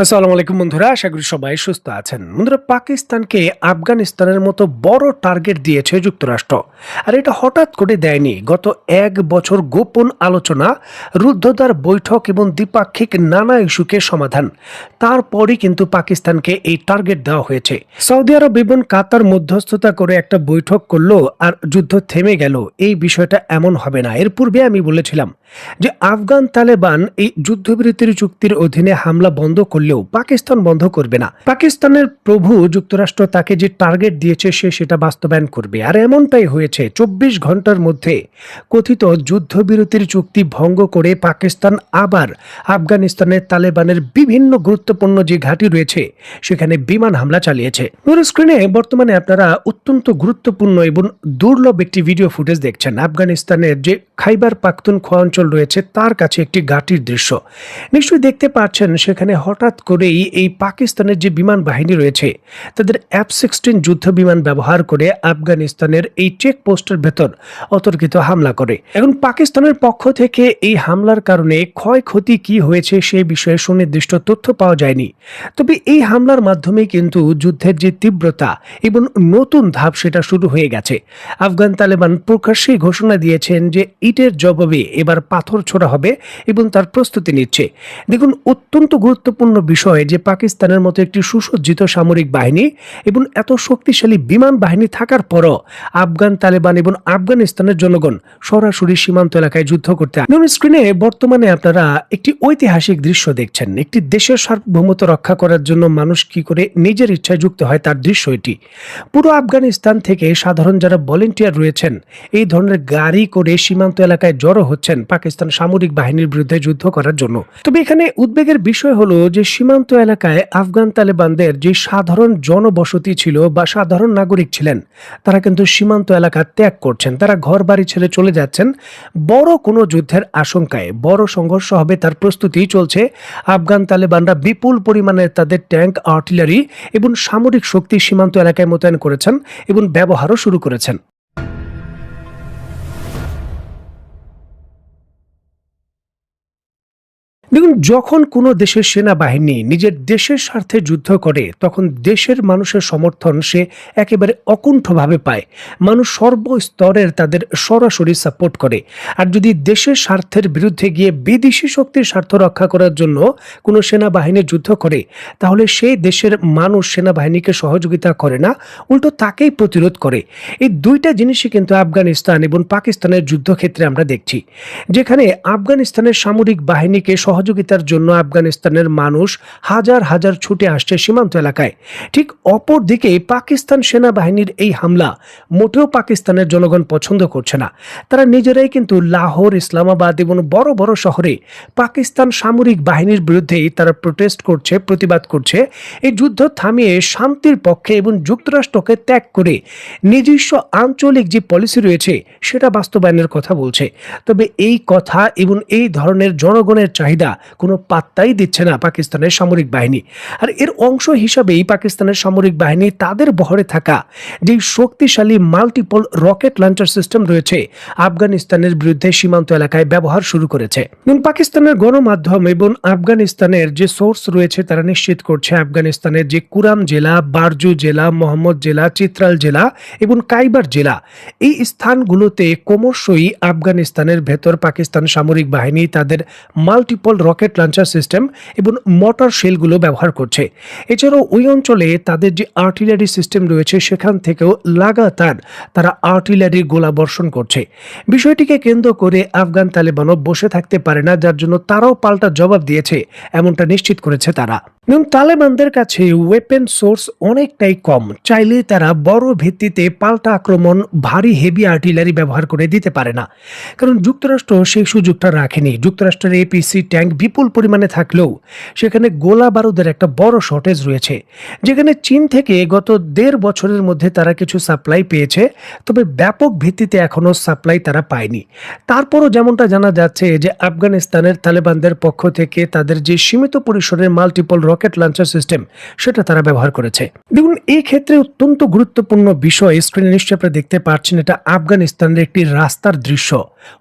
আসসালামু আলাইকুম বন্ধুরা, আশা করি সবাই সুস্থ আছেন। বন্ধুরা, পাকিস্তানকে আফগানিস্তানের মতো বড় টার্গেট দিয়েছে যুক্তরাষ্ট্র। আর এটা হঠাৎ করে দেয়নি। গত এক বছর গোপন আলোচনা, রুদ্ধদ্বার বৈঠক এবং দ্বিপাক্ষিক নানা ইস্যুকে সমাধান। তারপরই কিন্তু পাকিস্তানকে এই টার্গেট দেওয়া হয়েছে। সৌদি আরব এবং কাতার মধ্যস্থতা করে একটা বৈঠক করল আর যুদ্ধ থেমে গেল। এই বিষয়টা এমন হবে না। এর পূর্বে আমি বলেছিলাম যে আফগান তালেবান এই যুদ্ধবিরতির চুক্তির অধীনে হামলা বন্ধ করলেও পাকিস্তান বন্ধ করবে না। পাকিস্তানের প্রভু যুক্তরাষ্ট্র তাকে যে টার্গেট দিয়েছে সে সেটা বাস্তবায়ন করবে। আর এমনটাই হয়েছে চব্বিশ ঘণ্টার মধ্যে কথিত যুদ্ধবিরতির চুক্তি ভঙ্গ করে পাকিস্তান আবার আফগানিস্তানের তালেবানের বিভিন্ন গুরুত্বপূর্ণ যে ঘাঁটি রয়েছে, সেখানে বিমান হামলা চালিয়েছে। স্ক্রিনে বর্তমানে আপনারা অত্যন্ত গুরুত্বপূর্ণ এবং দুর্লভ একটি ভিডিও ফুটেজ দেখছেন। আফগানিস্তানের যে খাইবার পাখতুনখোয়া অঞ্চল রয়েছে, তার কাছে একটি ঘাটির দৃশ্য। নিশ্চয়ই দেখতে পাচ্ছেন, সেখানে হঠাৎ করেই এই পাকিস্তানের যে বিমান বাহিনী রয়েছে, তাদের অ্যাপ সিক্সটিন যুদ্ধ বিমান ব্যবহার করে আফগানিস্তানের এই চেক পোস্টের ভেতর অতর্কিত হামলা করে। এখন পাকিস্তানের পক্ষ থেকে এই হামলার কারণে ক্ষয়ক্ষতি কি হয়েছে সেই বিষয়ে সুনির্দিষ্ট তথ্য পাওয়া যায়নি। তবে এই হামলার মাধ্যমে কিন্তু যুদ্ধের যে তীব্রতা এবং নতুন ধাপ, সেটা শুরু হয়ে গেছে। আফগান তালেবান প্রকাশ্যেই ঘোষণা দিয়েছেন যে, ইটের জবাবে এবার পাথর ছোড়া হবে এবং তার প্রস্তুতি নিচ্ছে। দেখুন, অত্যন্ত গুরুত্বপূর্ণ বিষয় যে পাকিস্তানের মতো একটি সুসজ্জিত সামরিক বাহিনী এবং এত শক্তিশালী বিমান বাহিনী থাকার পরও আফগান তালেবান এবং আফগানিস্তানের জনগণ সরাসরি সীমান্ত এলাকায় যুদ্ধ করতে স্ক্রিনে বর্তমানে আপনারা একটি ঐতিহাসিক দৃশ্য দেখছেন। একটি দেশের সার্বভৌমত্ব রক্ষা করার জন্য মানুষ কি করে নিজের ইচ্ছায় যুক্ত হয় তার দৃশ্য এটি। পুরো আফগানিস্তান থেকে সাধারণ যারা ভলেন্টিয়ার রয়েছেন, এই ধরনের গাড়ি করে সীমান্ত এলাকায় জড়ো হচ্ছেন পাকিস্তান সামরিক বাহিনীর বিরুদ্ধে যুদ্ধ করার জন্য। তবে এখানে উদ্বেগের বিষয় হলো যে, সীমান্ত এলাকায় আফগান তালেবানদের যে সাধারণ জনবসতি ছিল বা সাধারণ নাগরিক ছিলেন, তারা কিন্তু সীমান্ত এলাকা ত্যাগ করছেন। তারা ঘর বাড়ি ছেড়ে চলে যাচ্ছেন। বড় কোনো যুদ্ধের আশঙ্কায় বড় সংঘর্ষ হবে তার প্রস্তুতি চলছে। আফগান তালেবানরা বিপুল পরিমাণে তাদের ট্যাঙ্ক, আর্টিলারি এবং সামরিক শক্তি সীমান্ত এলাকায় মোতায়েন করেছেন এবং ব্যবহারও শুরু করেছেন। দেখুন, যখন কোনো দেশের সেনাবাহিনী নিজের দেশের স্বার্থে যুদ্ধ করে, তখন দেশের মানুষের সমর্থন সে একেবারে অকুণ্ঠভাবে পায়। মানুষ সর্বস্তরের তাদের সরাসরি সাপোর্ট করে। আর যদি দেশের স্বার্থের বিরুদ্ধে গিয়ে বিদেশি শক্তির স্বার্থ রক্ষা করার জন্য কোনো সেনাবাহিনী যুদ্ধ করে, তাহলে সেই দেশের মানুষ সেনাবাহিনীকে সহযোগিতা করে না, উল্টো তাকেই প্রতিরোধ করে। এই দুইটা জিনিসই কিন্তু আফগানিস্তান এবং পাকিস্তানের যুদ্ধক্ষেত্রে আমরা দেখছি। যেখানে আফগানিস্তানের সামরিক বাহিনীকে সহযোগিতার জন্য আফগানিস্তানের মানুষ হাজার হাজার ছুটে আসছে সীমান্ত এলাকায়। ঠিক অপর দিকে পাকিস্তান সেনাবাহিনীর এই হামলা মোটেও পাকিস্তানের জনগণ পছন্দ করছে না। তারা নিজেরাই কিন্তু লাহোর, ইসলামাবাদ এবং বড় বড় শহরে পাকিস্তান সামরিক বাহিনীর বিরুদ্ধেই তারা প্রোটেস্ট করছে, প্রতিবাদ করছে। এই যুদ্ধ থামিয়ে শান্তির পক্ষে এবং যুক্তরাষ্ট্রকে ত্যাগ করে নিজস্ব আঞ্চলিক যে পলিসি রয়েছে সেটা বাস্তবায়নের কথা বলছে। তবে এই কথা এবং এই ধরনের জনগণের চাহিদা কোনো পাত্তাই দিচ্ছে না পাকিস্তানের সামরিক বাহিনী। আর এর অংশ হিসাবেই পাকিস্তানের সামরিক বাহিনী তাদের বহরে থাকা যে শক্তিশালী মাল্টিপল রকেট লঞ্চার সিস্টেম রয়েছে, আফগানিস্তানের বিরুদ্ধে সীমান্ত এলাকায় ব্যবহার শুরু করেছে। পাকিস্তানের গণমাধ্যম এবং আফগানিস্তানের যে সোর্স রয়েছে তারা নিশ্চিত করছে আফগানিস্তানের যে কুরাম জেলা, বারজু জেলা, মোহাম্মদ জেলা, চিত্রাল জেলা এবং কাইবার জেলা, এই স্থানগুলোতে ক্রমশই আফগানিস্তানের ভেতর পাকিস্তান সামরিক বাহিনী তাদের মাল্টিপল রকেট লঞ্চার সিস্টেম এবং মোটর শেলগুলো ব্যবহার করছে। এছাড়াও ওই অঞ্চলে তাদের যে আর্টিলারি সিস্টেম রয়েছে, সেখান থেকেও লাগাতার তারা আর্টিলারির গোলা বর্ষণ করছে। বিষয়টিকে কেন্দ্র করে আফগান তালেবানও বসে থাকতে পারে না, যার জন্য তারাও পাল্টা জবাব দিয়েছে, এমনটা নিশ্চিত করেছে তারা। এবং তালেবানদের কাছে ওয়েপেন সোর্স অনেকটাই কম। চাইলে তারা বড় ভিত্তিতে পাল্টা আক্রমণ, ভারী হেভি আর্টিলারি ব্যবহার করে দিতে পারে না। কারণ যুক্তরাষ্ট্র সেই সুযোগটা রাখেনি। যুক্তরাষ্ট্রের এপিসি ট্যাঙ্ক বিপুল পরিমাণে থাকলেও সেখানে গোলা বারুদের একটা বড় শর্টেজ রয়েছে। যেখানে চীন থেকে গত দেড় বছরের মধ্যে তারা কিছু সাপ্লাই পেয়েছে, তবে ব্যাপক ভিত্তিতে এখনও সাপ্লাই তারা পায়নি। তারপরও যেমনটা জানা যাচ্ছে যে আফগানিস্তানের তালেবানদের পক্ষ থেকে তাদের যে সীমিত পরিসরের মাল্টিপল রকেট লঞ্চার সিস্টেম সেটা তারা ব্যবহার করেছে। দেখুন এই ক্ষেত্রে অত্যন্ত গুরুত্বপূর্ণ বিষয় স্ক্রিনে নিশ্চয়ই আপনারা দেখতে পাচ্ছেন এটা আফগানিস্তানের একটি রাস্তার দৃশ্য।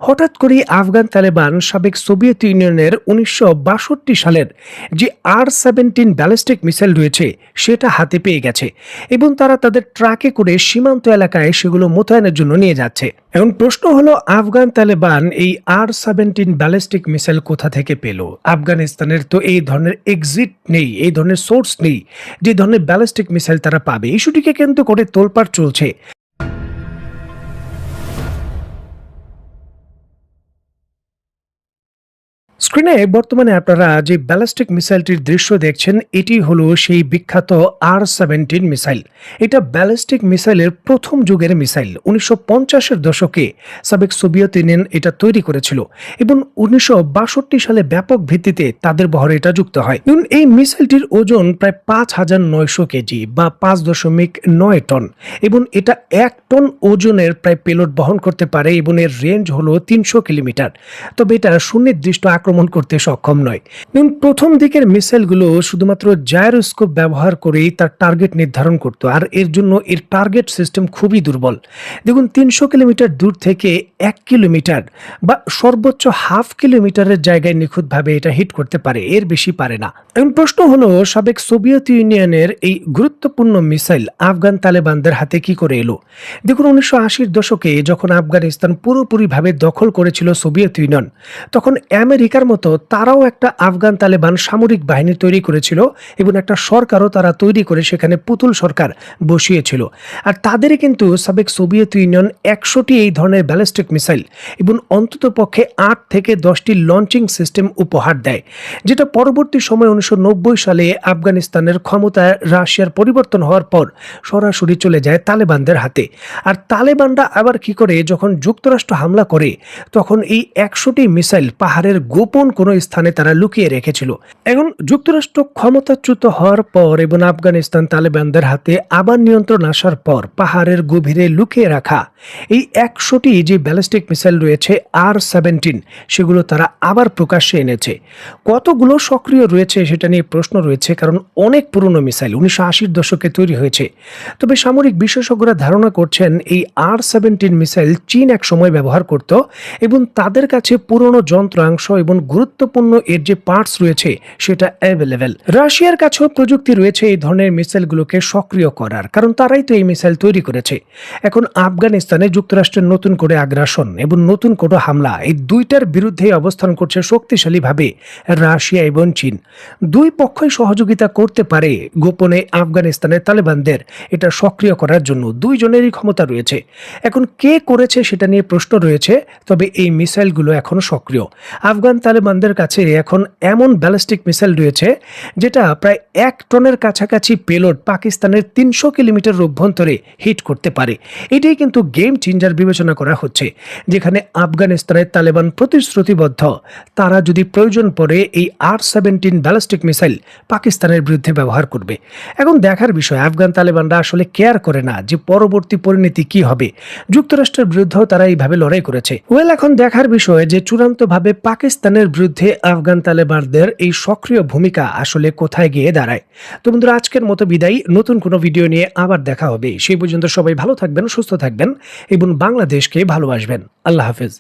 হঠাৎ করেই আফগান তালেবান সাবেক সোভিয়েত ইউনিয়নের উনিশশো সালের যে আর সেভেন্টিন ব্যালিস্টিক মিসাইল রয়েছে, সেটা হাতে পেয়ে গেছে এবং তারা তাদের ট্রাকে করে সীমান্ত এলাকায় সেগুলো মোতায়েনের জন্য নিয়ে যাচ্ছে। এখন প্রশ্ন হলো, আফগান তালেবান এই আর সেভেন্টিন ব্যালিস্টিক মিসাইল কোথা থেকে পেল? আফগানিস্তানের তো এই ধরনের এক্সিট নেই। এই ধরনের সোর্স নেই, যে ধরনের ব্যালিস্টিক মিসাইল তারা পাবে। ইস্যুটিকে কেন্দ্র করে তোলপাড় চলছে। স্ক্রিনে বর্তমানে আপনারা যে ব্যালিস্টিক মিসাইলটির দৃশ্য দেখছেন, এটি হলো সেই বিখ্যাত আর সেভেন্টিন মিসাইল। এটা ব্যালিস্টিক মিসাইলের প্রথম যুগের মিসাইল। উনিশশো পঞ্চাশের দশকে সাবেক সোভিয়েত ইউনিয়ন এটা তৈরি করেছিল এবং উনিশশো বাষট্টি সালে ব্যাপক ভিত্তিতে তাদের বহরে এটা যুক্ত হয়। এবং এই মিসাইলটির ওজন প্রায় পাঁচ হাজার নয়শো কেজি বা পাঁচ দশমিক নয় টন এবং এটা এক টন ওজনের প্রায় পেলোড বহন করতে পারে এবং এর রেঞ্জ হলো তিনশো কিলোমিটার। তবে এটা সুনির্দিষ্ট আক্রমণ করতে সক্ষম নয়। প্রথম দিকের মিসাইলগুলো শুধুমাত্র জায়ারোস্কোপ ব্যবহার করেই তার টার্গেট নির্ধারণ করত, আর এর জন্য এর টার্গেট সিস্টেম খুবই দুর্বল। দেখুন, তিনশো কিলোমিটার দূর থেকে এক কিলোমিটার বা সর্বোচ্চ হাফ কিলোমিটারের জায়গায় নিখুঁতভাবে এটা হিট করতে পারে, এর বেশি পারে না। এখন প্রশ্ন হলো, সাবেক সোভিয়েত ইউনিয়নের এই গুরুত্বপূর্ণ মিসাইল আফগান তালেবানদের হাতে কি করে এলো? দেখুন, উনিশশো আশির দশকে যখন আফগানিস্তান পুরোপুরিভাবে দখল করেছিল সোভিয়েত ইউনিয়ন, তখন আমেরিকার মতো তারাও একটা আফগান তালেবান সামরিক বাহিনী তৈরি করেছিল এবং একটা সরকারও তারা তৈরি করে সেখানে পুতুল সরকার বসিয়েছিল। আর তাদেরই কিন্তু সাবেক সোভিয়েত ইউনিয়ন একশোটি এই ধরনের ব্যালিস্টিক মিসাইল এবং অন্তত পক্ষে আট থেকে দশটি লঞ্চিং সিস্টেম উপহার দেয়, যেটা পরবর্তী সময় উনিশশো নব্বই সালে আফগানিস্তানের ক্ষমতায় রাশিয়ার পরিবর্তন হওয়ার পর সরাসরি চলে যায় তালেবানদের হাতে। আর তালেবানরা আবার কি করে, যখন যুক্তরাষ্ট্র হামলা করে, তখন এই একশোটি মিসাইল পাহাড়ের গোপন কোনো স্থানে তারা লুকিয়ে রেখেছিল। এখন যুক্তরাষ্ট্র ক্ষমতাচ্যুত হওয়ার পর এবং আফগানিস্তান তালেবানদের হাতে আবার নিয়ন্ত্রণ আসার পর পাহাড়ের গভীরে লুকিয়ে রাখা এই একশোটি যে ব্যালিস্টিক মিসাইল রয়েছে আর সেভেন্টিন, সেগুলো তারা আবার প্রকাশ্যে এনেছে। কতগুলো সক্রিয় রয়েছে সেটা নিয়ে প্রশ্ন রয়েছে, কারণ অনেক পুরনো মিসাইল উনিশশো আশির দশকে তৈরি হয়েছে। তবে সামরিক বিশেষজ্ঞরা ধারণা করছেন এই আর সেভেন্টিন মিসাইল চীন এক সময় ব্যবহার করত এবং তাদের কাছে পুরনো যন্ত্রাংশ এবং গুরুত্বপূর্ণ এর যে পার্টস রয়েছে সেটা অ্যাভেলেবেল রাশিয়ার কাছেও প্রযুক্তি রয়েছে এই ধরনের মিসাইলগুলোকে সক্রিয় করার, কারণ তারাই তো এই মিসাইল তৈরি করেছে। এখন আফগানিস্তানে যুক্তরাষ্ট্রের নতুন করে আগ্রাসন এবং নতুন কোনো হামলা, এই দুইটার বিরুদ্ধে অবস্থান করছে শক্তিশালীভাবে রাশিয়া এবং চীন। দুই পক্ষই সহযোগিতা করতে পারে গোপনে আফগানিস্তানের তালেবানদের এটা সক্রিয় করার জন্য, দুইজনেরই ক্ষমতা রয়েছে। এখন কে করেছে সেটা নিয়ে প্রশ্ন রয়েছে, তবে এই মিসাইলগুলো এখনও সক্রিয়। আফগান তালেবানদের কাছে এখন এমন ব্যালিস্টিক মিসাইল রয়েছে যেটা প্রায় এক টনের কাছাকাছি পেলোড পাকিস্তানের তিনশো কিলোমিটার অভ্যন্তরে হিট করতে পারে। এটাই কিন্তু গেম চেঞ্জার বিবেচনা করা হচ্ছে, যেখানে আফগানিস্তানের তালেবান প্রতিশ্রুতিবদ্ধ। তারা যদি প্রয়োজন পড়ে এই আর সেভেন্টিন ব্যালিস্টিক মিসাইল পাকিস্তানের বিরুদ্ধে ব্যবহার করবে। এখন দেখার বিষয়, আফগান তালেবানরা আসলে কেয়ার করে না যে পরবর্তী পরিণতি কি হবে। যুক্তরাষ্ট্রের বিরুদ্ধেও তারা এইভাবে লড়াই করেছে। ওয়েল, এখন দেখার বিষয় যে চূড়ান্তভাবে পাকিস্তানের বিরুদ্ধে আফগান তালেবানদের এই সক্রিয় ভূমিকা আসলে কোথায় গিয়ে দাঁড়ায়? তো বন্ধুরা, আজকের মতো বিদায়। নতুন কোনো ভিডিও নিয়ে আবার দেখা হবে। সেই পর্যন্ত সবাই ভালো থাকবেন, সুস্থ থাকবেন এবং বাংলাদেশকে ভালোবাসবেন। আল্লাহ হাফেজ।